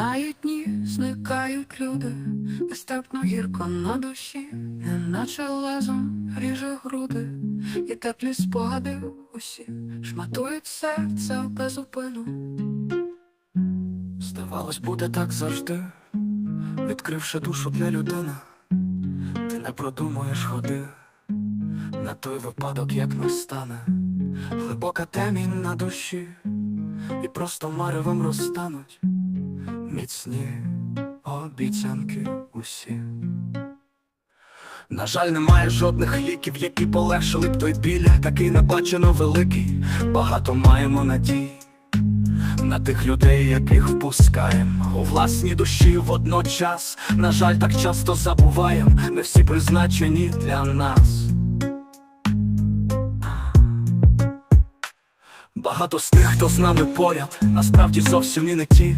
Минають дні, зникають люди, нестерпно гірко на душі, неначе лезом ріже груди, і теплі спогади усі шматують серце без упину. Здавалось, буде так завжди, відкривши душу для людини, ти не продумуєш ходи на той випадок, як настане, глибока темінь на душі, і просто маревом розтануть міцні обіцянки усі. На жаль, немає жодних ліків, які полегшили б той біль, такий небачено великий, багато маємо надій на тих людей, яких впускаєм у власній душі водночас. На жаль, так часто забуваєм, не всі призначені для нас. Багато з тих, хто з нами поряд, насправді зовсім і не ті,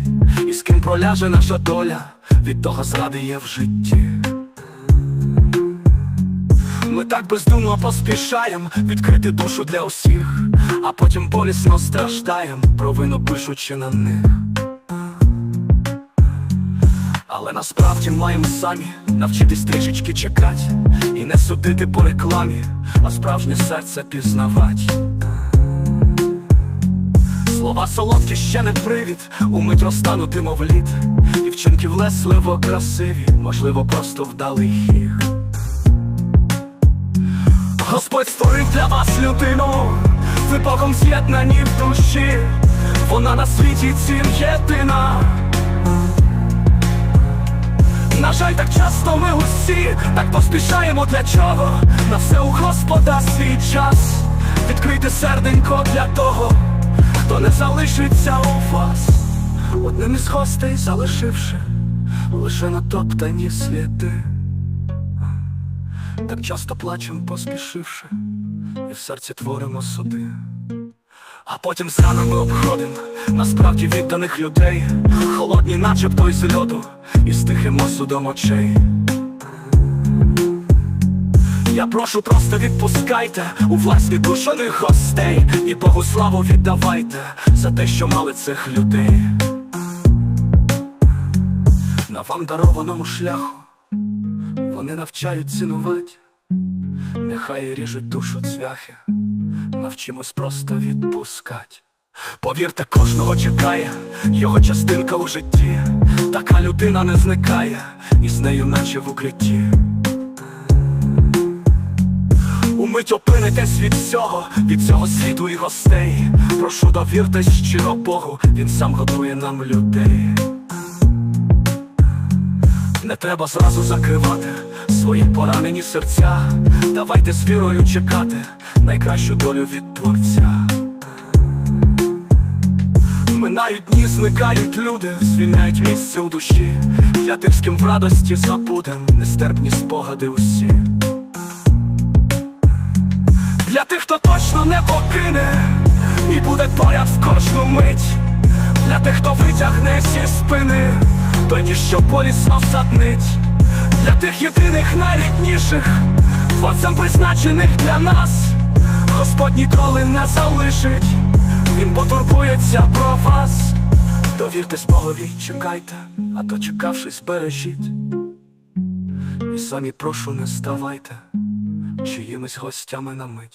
і з ким проляже наша доля, від того зради є в житті. Ми так бездумно поспішаєм відкрити душу для усіх, а потім болісно страждаєм, провину пишучи на них. Але насправді маємо самі навчитись трішечки чекати і не судити по рекламі, а справжнє серце пізнавать. Слова солодкі ще не привід, умить розтанути, мов лід, і вчинки влесливо красиві, можливо, просто вдалий хіг. Господь створив для вас людину, ви з'єднані в душі, вона на світі цім єдина. На жаль, так часто ми усі так поспішаємо для чого? На все у Господа свій час. Відкрийте серденько для того, залишиться у вас, одним із гостей залишивши лише натоптані сліди. Так часто плачем, поспішивши, і в серці творимо суди. А потім з ранами обходим насправді відданих людей, холодні, начебто із льоду, і з тихим осудом очей. Я прошу, просто відпускайте у власні душаних гостей І Богу славу віддавайте за те, що мали цих людей. На вам дарованому шляху вони навчають цінувати, нехай ріжуть душу цвяхи, навчимось просто відпускати. Повірте, кожного чекає його частинка у житті. Така людина не зникає, і з нею наче в укритті. Умить опинитесь від всього, від цього світу і гостей. Прошу довіртесь щиро Богу, він сам готує нам людей. Не треба зразу закривати свої поранені серця. Давайте з вірою чекати найкращу долю від творця. Минають дні, зникають люди, звільняють місце у душі. Для тих, з ким в радості забудем, нестерпні спогади усі. Для тих, хто точно не покине і буде поряд в кожну мить. Для тих, хто витягне зі спини, той ніж що болісно всаднить. Для тих єдиних найрідніших, творцям призначених для нас. Господь ніколи не залишить, він потурбується про вас. Довіртесь Богові, чекайте, а дочекавшись, бережіть. І самі прошу, не ставайте чиїмись гостями на мить.